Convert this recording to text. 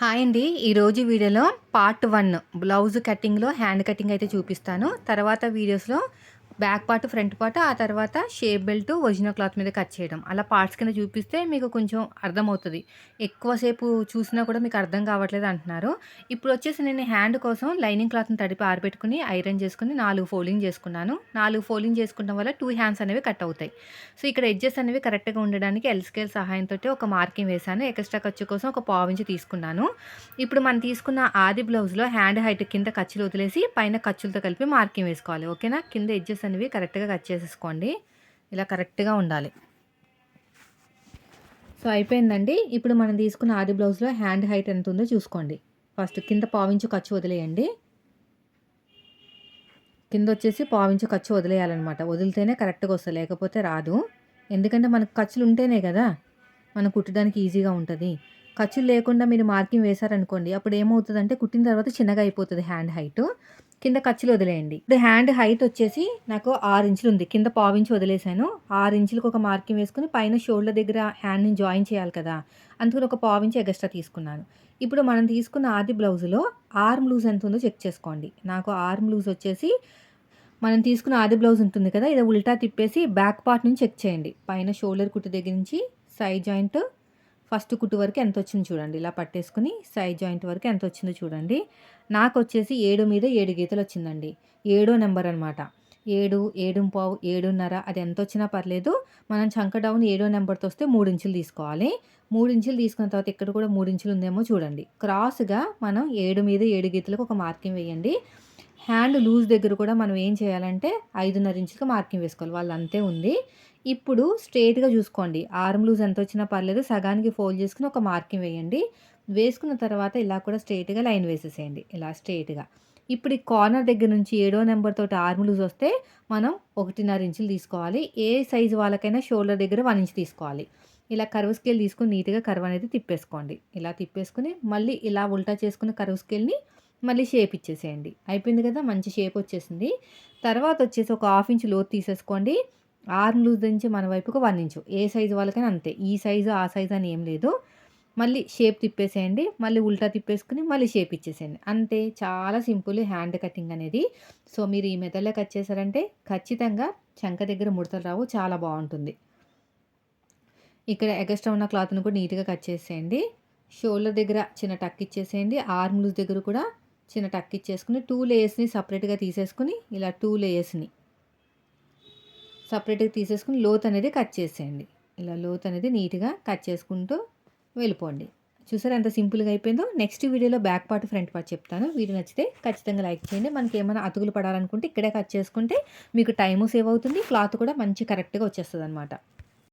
Hi అండి. ఈరోజు వీడియోలో పార్ట్ వన్ బ్లౌజ్ కటింగ్లో హ్యాండ్ కటింగ్ అయితే చూపిస్తాను. తర్వాత వీడియోస్లో బ్యాక్ పార్ట్ ఫ్రంట్ పార్ట్ ఆ తర్వాత షేప్ బెల్ట్ ఒరిజినల్ క్లాత్ మీద కట్ చేయడం. అలా పార్ట్స్ కింద చూపిస్తే మీకు కొంచెం అర్థమవుతుంది. ఎక్కువసేపు చూసినా కూడా మీకు అర్థం కావట్లేదు అంటున్నారు. ఇప్పుడు వచ్చేసి నేను హ్యాండ్ కోసం లైనింగ్ క్లాత్ని తడిపి ఆరబెట్టుకుని ఐరన్ చేసుకుని నాలుగు ఫోల్డింగ్ చేసుకున్నాను. నాలుగు ఫోల్డింగ్ చేసుకోవడం వల్ల టూ హ్యాండ్స్ అనేవి కట్ అవుతాయి. సో ఇక్కడ ఎడ్జెస్ అనేవి కరెక్ట్గా ఉండడానికి ఎల్ స్కేల్ సహాయంతో ఒక మార్కింగ్ వేశాను. ఎక్స్ట్రా ఖర్చు కోసం ఒక పావించి తీసుకున్నాను. ఇప్పుడు మనం తీసుకున్న ఆది బ్లౌజ్లో హ్యాండ్ హైట్ కింద ఖర్చులు వదిలేసి పైన ఖర్చులతో కలిపి మార్కింగ్ వేసుకోవాలి. ఓకేనా? కింద ఎడ్జెస్ అనేవి కరెక్ట్గా కట్ చేసేసుకోండి. ఇలా కరెక్ట్గా ఉండాలి. సో అయిపోయిందండి. ఇప్పుడు మనం తీసుకున్న ఆది బ్లౌజ్లో హ్యాండ్ హైట్ ఎంత ఉందో చూసుకోండి. ఫస్ట్ కింద పావించు ఖర్చు వదిలేయండి. కింద వచ్చేసి పావించు ఖర్చు వదిలేయాలన్నమాట. వదిలితేనే కరెక్ట్గా వస్తుంది. లేకపోతే రాదు. ఎందుకంటే మనకు ఖర్చులు ఉంటేనే కదా. మనం కుట్టడానికి ఈజీగా ఉంటుంది. ఖర్చులు లేకుండా మీరు మార్కింగ్ వేశారనుకోండి అప్పుడు ఏమవుతుందంటే కుట్టిన తర్వాత చిన్నగా అయిపోతుంది హ్యాండ్ హైట్. కింద ఖర్చులు వదిలేయండి. ఇప్పుడు హ్యాండ్ హైట్ వచ్చేసి నాకు ఆరు ఇంచులు ఉంది. కింద పావించి వదిలేసాను ఆరు ఇంచులకు ఒక మార్కింగ్ వేసుకుని పైన షోల్డర్ దగ్గర హ్యాండ్ని జాయిన్ చేయాలి కదా. అందుకని ఒక పావించి ఎగస్ట్రా తీసుకున్నాను. ఇప్పుడు మనం తీసుకున్న ఆది బ్లౌజ్లో ఆర్మ్ లూజ్ ఎంత ఉందో చెక్ చేసుకోండి. నాకు ఆర్మ్ లూజ్ వచ్చేసి మనం తీసుకున్న ఆది బ్లౌజ్ ఉంటుంది కదా ఇది ఉల్టా తిప్పేసి బ్యాక్ పార్ట్ నుంచి చెక్ చేయండి. పైన షోల్డర్ కుట్టు దగ్గర నుంచి సైడ్ జాయింట్ ఫస్ట్ కుట్టు వరకు ఎంత వచ్చింది చూడండి. ఇలా పట్టేసుకుని సైడ్ జాయింట్ వరకు ఎంత వచ్చిందో చూడండి. నాకు వచ్చేసి ఏడు మీద ఏడు గీతలు వచ్చిందండి. ఏడో నెంబర్ అనమాట ఏడు ఏడు పావు ఏడున్నర అది ఎంత వచ్చినా పర్లేదు. మనం చంక డౌన్ ఏడో నెంబర్తో వస్తే మూడు ఇంచులు తీసుకోవాలి. మూడు ఇంచులు తీసుకున్న తర్వాత ఇక్కడ కూడా మూడు ఇంచులు ఉందేమో చూడండి. క్రాస్గా మనం ఏడు మీద ఏడు గీతలకు ఒక మార్కింగ్ వేయండి. హ్యాండ్ లూజ్ దగ్గర కూడా మనం ఏం చేయాలంటే ఐదున్నర ఇంచులకు మార్కింగ్ వేసుకోవాలి. వాళ్ళు అంతే ఉంది. ఇప్పుడు స్ట్రేట్గా చూసుకోండి. ఆర్మ్ లూజ్ ఎంత వచ్చినా పర్లేదు. సగానికి ఫోల్డ్ చేసుకుని ఒక మార్కింగ్ వేయండి. వేసుకున్న తర్వాత ఇలా కూడా స్ట్రేట్గా లైన్ వేసేసేయండి. ఇలా స్ట్రేట్గా ఇప్పుడు ఈ కార్నర్ దగ్గర నుంచి ఏడో నెంబర్ తోటి ఆర్మ్ లూజ్ వస్తే మనం ఒకటిన్నర ఇంచులు తీసుకోవాలి. ఏ సైజు వాళ్ళకైనా షోల్డర్ దగ్గర వన్ ఇంచ్ తీసుకోవాలి. ఇలా కరువు స్కేల్ తీసుకుని నీట్గా కరువు అనేది తిప్పేసుకోండి. ఇలా తిప్పేసుకుని మళ్ళీ ఇలా ఉల్టా చేసుకుని కరువు స్కేల్ని మళ్ళీ షేప్ ఇచ్చేసేయండి. అయిపోయింది కదా? మంచి షేప్ వచ్చేసింది. తర్వాత వచ్చేసి ఒక హాఫ్ ఇంచ్ లోతు తీసేసుకోండి. ఆర్మ్ లూజ్ నుంచి మన వైపుకు వన్ ఇంచు. ఏ సైజు వాళ్ళకైనా అంతే. ఈ సైజు ఆ సైజు అని ఏం లేదు. మళ్ళీ షేప్ తిప్పేసేయండి. మళ్ళీ ఉల్టా తిప్పేసుకుని మళ్ళీ షేప్ ఇచ్చేసేయండి. అంతే. చాలా సింపుల్ హ్యాండ్ కటింగ్ అనేది. సో మీరు ఈ మెథడ్లో కట్ చేశారంటే ఖచ్చితంగా చంక దగ్గర ముడతలు రావు. చాలా బాగుంటుంది. ఇక్కడ ఎగస్ట్రా ఉన్న క్లాత్ను కూడా నీట్గా కట్ చేసేయండి. షోల్డర్ దగ్గర చిన్న టక్ ఇచ్చేసేయండి. ఆర్మ్ లూజ్ దగ్గర కూడా చిన్న టక్ ఇచ్చేసుకుని టూ లేయర్స్ని సపరేట్గా తీసేసుకుని ఇలా టూ లేయర్స్ని సపరేట్గా తీసేసుకుని లోత్ అనేది కట్ చేసేయండి. ఇలా లోత్ అనేది నీట్గా కట్ చేసుకుంటూ వెళ్ళిపోండి. చూసారు ఎంత సింపుల్గా అయిపోయిందో? నెక్స్ట్ వీడియోలో బ్యాక్ పార్ట్ ఫ్రంట్ పార్ట్ చెప్తాను. వీడియో నచ్చితే ఖచ్చితంగా లైక్ చేయండి. మనకి ఏమైనా అతుకులు పడాలనుకుంటే ఇక్కడే కట్ చేసుకుంటే మీకు టైము సేవ్ అవుతుంది. క్లాత్ కూడా మంచి కరెక్ట్గా వచ్చేస్తుంది అనమాట